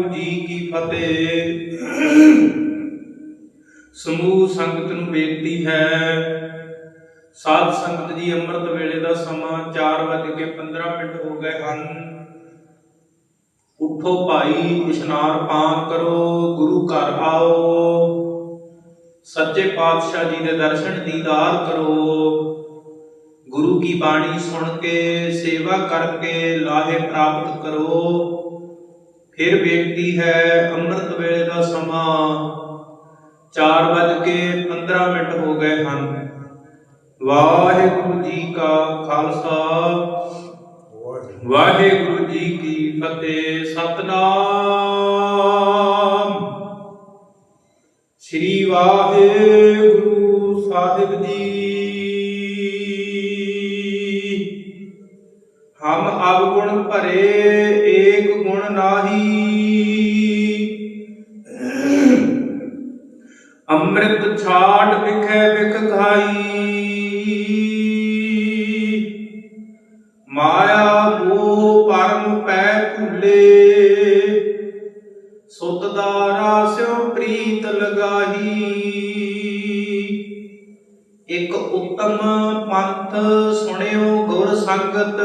ਵਾਹਿਗੁਰੂ ਜੀ ਕੀ ਫਤਿਹ। ਸਮੂਹ ਸੰਗਤ ਨੂੰ ਬੇਨਤੀ ਹੈ, ਸਾਧ ਸੰਗਤ ਜੀ ਅੰਮ੍ਰਿਤ ਵੇਲੇ ਦਾ ਸਮਾਂ 4:15 ਮਿੰਟ ਹੋ ਗਏ ਹਨ। ਉਠੋ ਭਾਈ, ਇਸ਼ਨਾਨ ਪਾਨ ਕਰੋ, ਗੁਰੂ ਘਰ ਆਓ। ਸੱਚੇ ਪਾਤਸ਼ਾਹ ਜੀ ਦੇ ਦਰਸ਼ਨ ਦੀਦਾਰ ਕਰੋ। ਗੁਰੂ ਕੀ ਬਾਣੀ ਸੁਣ ਕੇ, ਸੇਵਾ ਕਰਕੇ ਲਾਹੇ ਪ੍ਰਾਪਤ ਕਰੋ। ਫਿਰ ਬੇਨਤੀ ਹੈ ਅੰਮ੍ਰਿਤ ਵੇਲੇ ਦਾ ਸਮਾਂ 4:15 ਮਿੰਟ ਹੋ ਗਏ ਹਨ। ਵਾਹਿਗੁਰੂ ਜੀ ਕਾ ਖਾਲਸਾ। ਵਾਹਿਗੁਰੂ ਜੀ ਕੀ ਫਤਿਹ। ਸਤਨਾਮ। ਸ੍ਰੀ ਵਾਹਿਗੁਰੂ ਸਾਹਿਬ ਜੀ। ਹਮ ਅਵਗੁਣ ਭਰੇ ਨਾਹੀ। ਅੰਮ੍ਰਿਤ ਛਾੜ ਵਿਖੇ ਵਿਖਾਈ ਮਾਇਆ ਮੋਹ ਪਰਮ ਪੈ ਭੁੱਲੇ। ਸੁਤ ਦਾ ਰਾਸਿਓ ਪ੍ਰੀਤ ਲਗਾਹੀ। ਇਕ ਉੱਤਮ ਪੰਥ ਸੁਣਿਓ ਗੁਰ ਸੰਗਤ।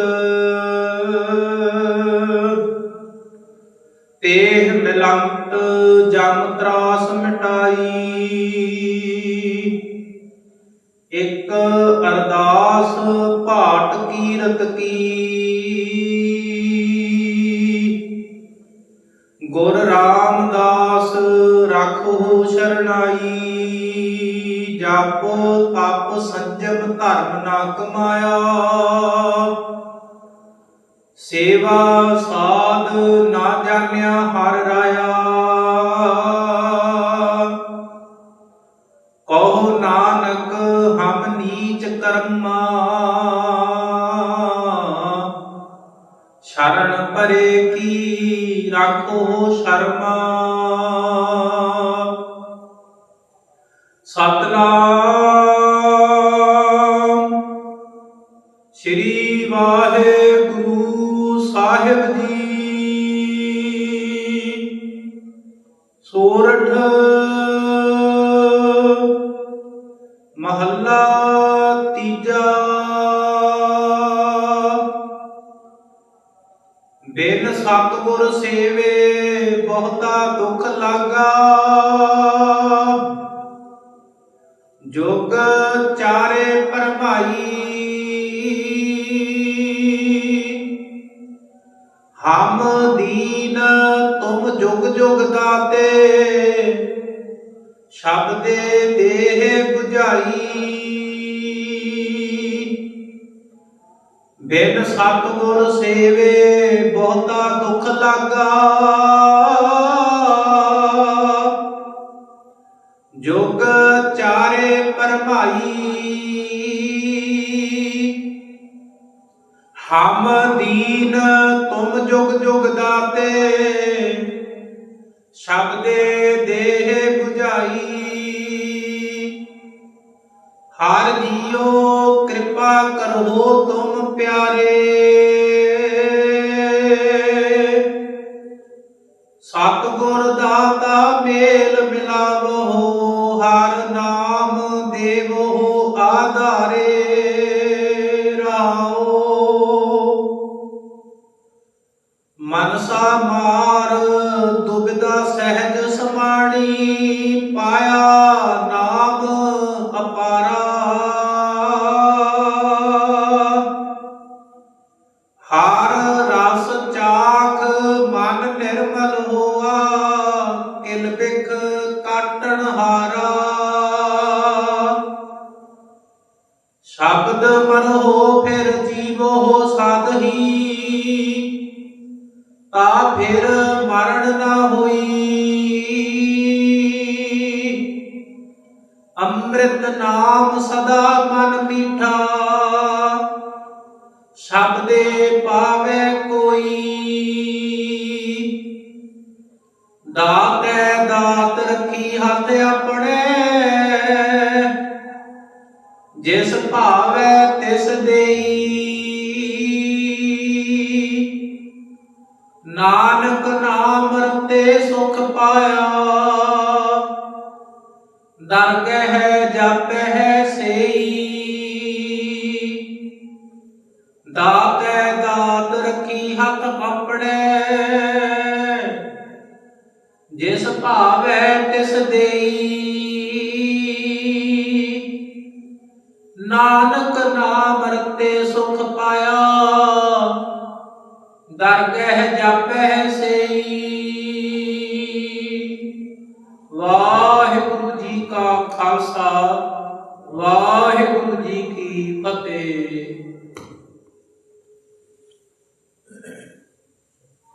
ਤੇਹ ਜਮ ਤਰਾਸ ਮਿਟਾਈ। ਇੱਕ ਅਰਦਾਸ ਭਾਟ ਕੀਰਤ ਕੀ। ਗੁਰ ਰਾਮਦਾਸ ਰੱਖੋ ਸ਼ਰਨਾਈ। ਜਪ ਤਪ ਸੰਜਮ ਧਰਮ ਨਾ ਕਮਾਇਆ। ਸੇਵਾ ਸਾਧ ਨਾ ਜਾਣਿਆ ਹਰ ਸ਼ਰਨ ਪਰੇ ਕੀ ਰੱਖੋ ਸ਼ਰਮਾ? ਸਤਨਾਮ ਸ੍ਰੀ ਵਾਹਿਗੁਰੂ ਸਾਹਿਬ ਜੀ। ਸੋਰਠ ਮਹੱਲਾ ਬਿਨ ਸਤਿਗੁਰ ਸੇਵੇ ਬਹੁਤਾ ਦੁਖ ਲਾਗਾ। ਜੋਗ ਚਾਰੇ ਪਰਮਾਈ ਹਮ ਦੀਨ ਤੁਮ ਜੁਗ ਜੁਗ ਦਾਤੇ। ਸ਼ਬਦੇ ਦੇਹ 부ਝਾਈ ਬਿਨ ਸਤਿਗੁਰ ਸੇਵੇ, ਬਹੁਤਾ ਦੁੱਖ ਲਾਗਾ। ਜੁਗ ਚਾਰੇ ਪਰਮਾਈ। ਹਮ ਦੀਨ ਤੁਮ ਜੁਗ ਜੁਗ ਦਾਤੇ, ਸ਼ਬਦੇ ਦੇਹ 부ਝਾਈ ਹਰ ਜੀਓ, ਕਿਰਪਾ ਕਰੋ ਤੁਮ ਪਿਆਰੇ। ਸਤਿਗੁਰ ਦਾਤਾ ਮੇਲ ਮਿਲਾਵੋ, ਹਰ ਨਾਮ ਦੇਵੋ ਆਧਾਰੇ, ਰਾਓ। ਮਨਸਾ ਮਾਰ ਦੁਬਿਦਾ ਸਹਿਜ ਸਮਾਣੀ ਪਾਇਆ ਕਾਟਣ ਹਾਰਾ। ਸ਼ਬਦ ਮਨ ਹੋ ਫਿਰ ਜੀਵੋ ਸਾਧਹੀ। ਤਾ ਫਿਰ ਮਰਨ ਨਾ ਹੋਈ। ਅੰਮ੍ਰਿਤ ਨਾਮ ਸਦਾ ਮਨ ਮੀਠਾ। ਸ਼ਬਦੇ ਪਾਵੇ ਕੋਈ। ਜਿਸ ਭਾਵੈ ਤਿਸ ਦੇਈ। ਨਾਨਕ ਨਾਮ ਰਤੇ ਤੇ ਸੁਖ ਪਾਇਆ। ਦਰਗਹਿ ਜਾਪਹਿ ਸੇਈ। ਦਾਤੈ ਦਾਤ ਰੱਖੀ ਹੱਥ ਆਪਣੇ। ਜਿਸ ਭਾਵੈ ਤਿਸ ਦੇਈ। ਨਾਨਕ ਨਾਮ ਰਤੇ ਸੁਖ ਪਾਇਆ। ਦਰਗਹਿ ਜਾਪਹਿ ਸੇਈ। ਵਾਹਿਗੁਰੂ ਜੀ ਕਾ ਖਾਲਸਾ ਵਾਹਿਗੁਰੂ ਜੀ